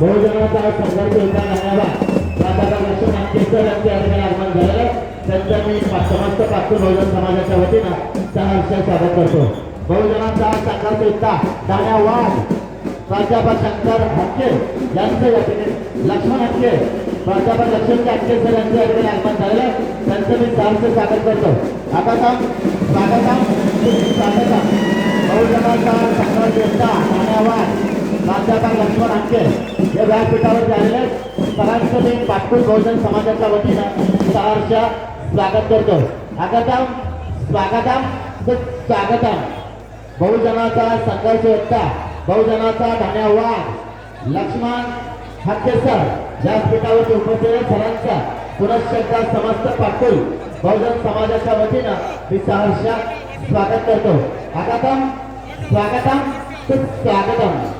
बहुजनाचा संघर्ष होता धन्यवाद प्राध्यापक लक्ष्मण अंकेश्वर यांचे या आगमन झालेलं आहे. त्यांचं मी समस्त पाचून बहुजन समाजाच्या वतीनं सहर्ष स्वागत करतो. बहुजनाचा संघर्ष होता धन्यवाद प्राध्यापक शंकर हटके यांचे या लक्ष्मण हटके प्राध्यापक लक्ष्मण हटके सर यांचे ठिकाणी आगमन झालेलं त्यांचं मी सहर्ष स्वागत करतो. आता काम स्वागत बहुजनाचा संघर्ष होता धन्यवाद प्राध्यापक लक्ष्मण अंके हे व्यासपीठावर झालेले सरांचं मी पाटपूर बहुजन समाजाच्या वतीनं सहर्ष स्वागत करतो. स्वागतम स्वागतम स्वागतम. बहुजनाचा संघर्ष होता बहुजनाचा धन्यवाद लक्ष्मण हक्केसर व्यासपीठावरती उपस्थित सरांचा पुनश्च समस्त पाटपूर बहुजन समाजाच्या वतीनं मी सहर्ष स्वागत करतो. आगातम स्वागतम. स्वागतम.